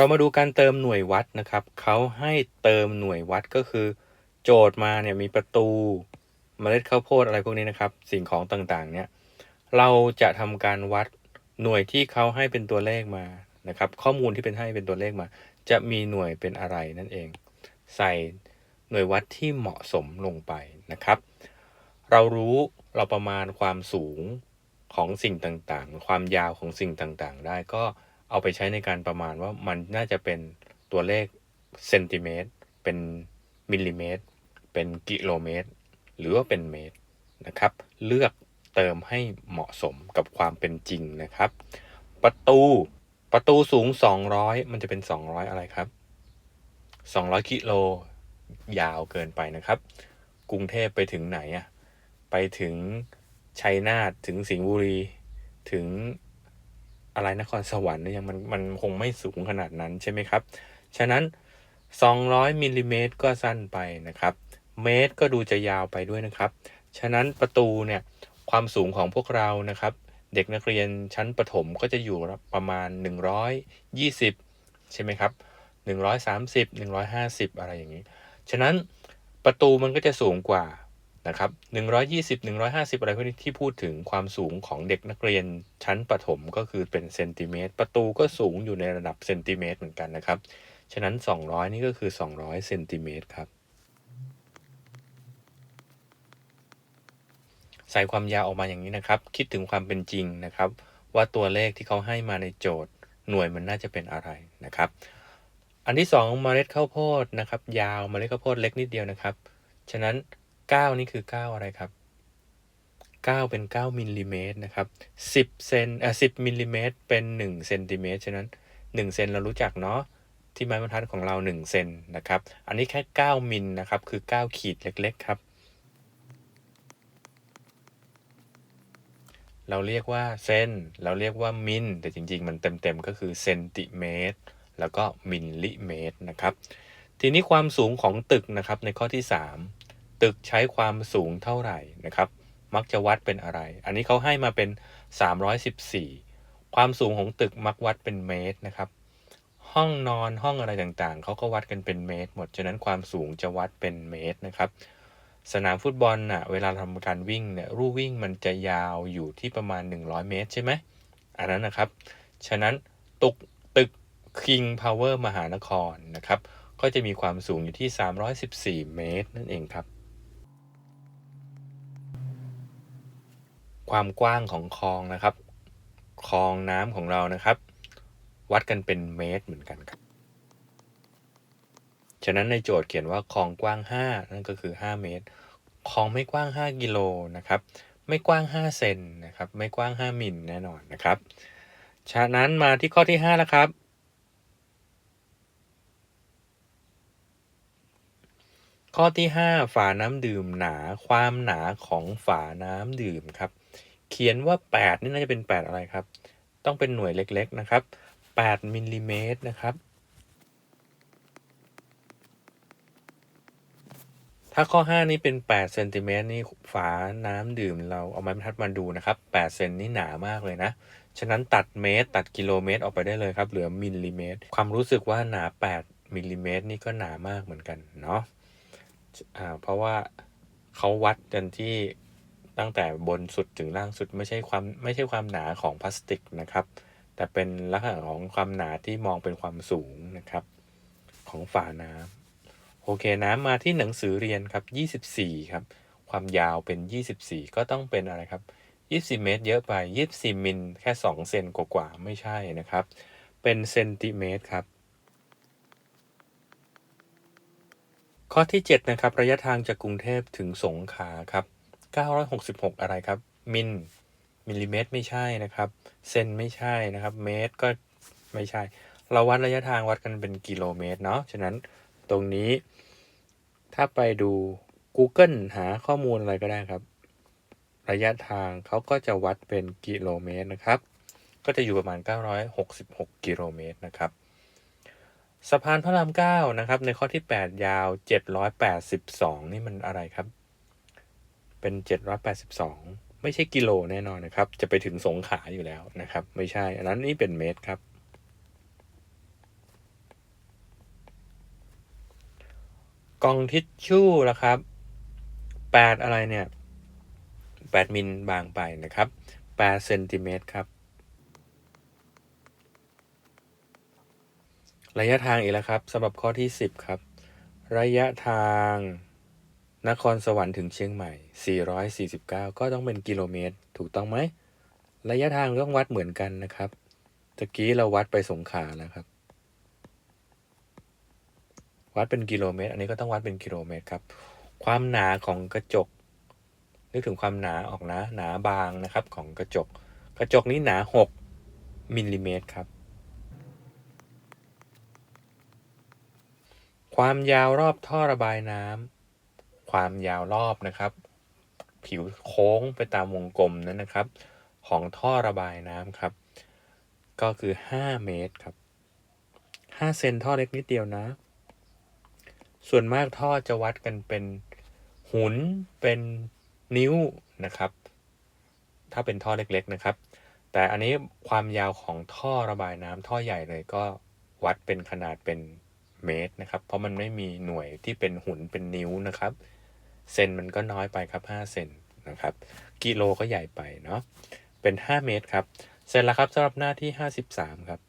เรามาดูการเติมหน่วยวัดนะครับ เขาให้เติมหน่วยวัดก็คือ โจทย์มาเนี่ยมีประตูเมล็ดข้าวโพดอะไรพวกนี้นะครับ สิ่งของต่างๆ เนี่ย เราจะทำการวัดหน่วยที่เขาให้เป็นตัวเลขมานะครับ ข้อมูลที่เป็นให้เป็นตัวเลขมา จะมีหน่วยเป็นอะไรนั่นเอง ใส่หน่วยวัดที่เหมาะสมลงไปนะครับ เรารู้เราประมาณความสูงของสิ่งต่างๆ ความยาวของสิ่งต่างๆ ได้ก็ เอาไปใช้ในการประมาณว่ามันน่าจะเป็นตัวเลขเซนติเมตร เป็นมิลลิเมตร เป็นกิโลเมตร หรือว่าเป็นเมตรนะครับ เลือกเติมให้เหมาะสมกับความเป็นจริงนะครับ ประตูประตูสูง 200 มันจะเป็น 200 อะไรครับ 200 กิโล ยาวเกินไปนะครับ กรุงเทพไปถึงไหนอะไปถึงชัยนาทถึงสิงห์บุรี ถึง อะไรนครสวรรค์เนี่ยยังมันมันคงไม่สูงขนาดนั้นใช่ไหมครับ ฉะนั้น 200มิลลิเมตรก็สั้นไปนะครับ เมตรก็ดูจะยาวไปด้วยนะครับ ฉะนั้นประตูเนี่ยความสูงของพวกเรานะครับ เด็กนักเรียนชั้นประถมก็จะอยู่ประมาณ 120 ใช่ไหมครับ 130 150 อะไรอย่างนี้ ฉะนั้นประตูมันก็จะสูงกว่า นะครับ120 150 อะไรพวกนี้ที่พูดถึงความสูงของเด็กนักเรียนชั้นประถมก็คือเป็นเซนติเมตร ประตูก็สูงอยู่ในระดับเซนติเมตรเหมือนกันนะครับ ฉะนั้น 200 นี่ก็คือ 200เซนติเมตรครับ ใส่ความยาวออกมาอย่างนี้นะครับ คิดถึงความเป็นจริงนะครับ ว่าตัวเลขที่เขาให้มาในโจทย์ หน่วยมันน่าจะเป็นอะไรนะครับ อันที่2เมล็ดข้าวโพดนะครับ ยาวเมล็ดข้าวโพดเล็กนิดเดียวนะครับ ฉะนั้น 9 นี่คือ 9 อะไรครับ 9 เป็น 9มิลลิเมตรนะครับ 10เซนอ่อ10มิลลิเมตรเป็น1เซนติเมตรฉะนั้น1เซนเรารู้จักเนาะที่ไม้บรรทัดของเรา1เซนนะครับ อันนี้แค่ 9มิลนะครับ คือ 9 ขีดเล็กๆครับ เราเรียกว่าเซนเราเรียกว่ามิลแต่จริง ๆ มันเต็มๆก็คือเซนติเมตรแล้วก็มิลลิเมตรนะครับ ทีนี้ความสูงของตึกนะครับในข้อที่ 3 ตึกใช้ความสูงเท่าไหร่นะครับ มักจะวัดเป็นอะไร อันนี้เขาให้มาเป็น 314 ความสูงของตึกมักวัดเป็นเมตรนะครับ ห้องนอนห้องอะไรต่างๆ เขาก็วัดกันเป็นเมตร หมด ฉะนั้นความสูงจะวัดเป็นเมตรนะครับ สนามฟุตบอลน่ะ เวลาทำการวิ่งเนี่ยรูวิ่งมันจะยาวอยู่ที่ประมาณ 100 เมตร ใช่ไหม อันนั้นนะครับ ฉะนั้นตุกตึก King Power มหานครนะครับ ก็จะมีความสูงอยู่ที่ 314 เมตร นั่นเองครับ ความกว้างของคลองนะครับ คลองน้ำของเรานะครับ วัดกันเป็นเมตรเหมือนกันครับ ฉะนั้นในโจทย์เขียนว่าคลองกว้าง 5 นั่นก็คือ 5 เมตร คลองไม่กว้าง 5 กิโลนะครับ ไม่กว้าง 5 เซนนะครับ ไม่กว้าง 5 มิลแน่นอนนะครับ ฉะนั้นมาที่ข้อที่ 5 แล้วครับข้อที่ 5 ฝาน้ำดื่มหนาความหนาของฝาน้ำดื่มครับ เขียนว่า 8 นี่น่าจะเป็น 8 อะไรครับ ต้องเป็นหน่วยเล็กๆนะครับ 8มิลลิเมตรนะครับ ถ้าข้อ 5 นี้เป็น8เซนติเมตรนี่ฝาน้ำดื่มเราเอาไม้บรรทัดมาดูนะครับ8เซนนี่หนามากเลยนะ ฉะนั้นตัดเมตร ตัดกิโลเมตรออกไปได้เลยครับเหลือมิลลิเมตร ความรู้สึกว่าหนา 8มิลลิเมตรนี่ก็หนามากเหมือนกันเนาะอ่าเพราะว่าเขาวัดกันที่ ตั้งแต่บนสุดถึงล่างสุดไม่ใช่ความไม่ใช่ความหนาของพลาสติกนะครับ แต่เป็นลักษณะของความหนาที่มองเป็นความสูงนะครับ ของฝาน้ำโอเคน้ำมาที่หนังสือเรียนครับ 24 ครับ ความยาวเป็น 24 ก็ต้องเป็นอะไรครับ 24 เมตร เยอะไป 24 มิลแค่ 2 เซนกว่าๆไม่ใช่นะครับ เป็นเซนติเมตรครับข้อที่ 7 นะครับ ระยะทางจากกรุงเทพถึงสงขลาครับ 966 อะไรครับ มิลมิลลิเมตรไม่ใช่นะครับ เซนไม่ใช่นะครับ เมตรก็ไม่ใช่ เราวัดระยะทางวัดกันเป็นกิโลเมตรเนาะ ฉะนั้นตรงนี้ ถ้าไปดู Google หาข้อมูลอะไรก็ได้ครับ ระยะทางเขาก็จะวัดเป็นกิโลเมตรนะครับ ก็จะอยู่ประมาณ 966 กิโลเมตรนะครับสะพานพระรามเก้านะครับ ในข้อที่ 8 ยาว 782 นี่มันอะไรครับ เป็น 782 ไม่ใช่กิโลแน่นอนนะครับ จะไปถึงสงขาอยู่แล้วนะครับ ไม่ใช่ อันนั้นนี่เป็นเมตรครับกองทิชชู่ละครับ 8 อะไรเนี่ย 8 มิลบางไปนะครับ8เซนติเมตรครับ ระยะทางอีกแล้วครับสำหรับข้อที่ 10 ครับ ระยะทาง นครสวรรค์ถึงเชียงใหม่ 449 ก็ต้องเป็นกิโลเมตร ถูกต้องไหม ระยะทางต้องวัดเหมือนกันนะครับตะกี้เราวัดไปสงขลาแล้วครับ วัดเป็นกิโลเมตร อันนี้ก็ต้องวัดเป็นกิโลเมตรครับ ความหนาของกระจก นึกถึงความหนาออกนะ หนาบางนะครับของกระจก กระจกนี้หนา 6มิลลิเมตรครับ ความยาวรอบท่อระบายน้ำ ความยาวรอบนะครับ ผิวโค้งไปตามวงกลมนั้นนะครับ ของท่อระบายน้ำครับ ก็คือ 5 เมตรครับ 5 เซนท่อเล็กนิดเดียวนะ ส่วนมากท่อจะวัดกันเป็นหุนเป็นนิ้วนะครับ ถ้าเป็นท่อเล็กๆนะครับ แต่อันนี้ความยาวของท่อระบายน้ำท่อใหญ่เลยก็วัดเป็นขนาดเป็นเมตรนะครับ เพราะมันไม่มีหน่วยที่เป็นหุนเป็นนิ้วนะครับ เซนมันก็น้อยไปครับ5เซนนะครับกิโลก็ใหญ่ไปเนาะเป็น 5 เมตรครับ เสร็จแล้วครับสำหรับหน้าที่ 53 ครับ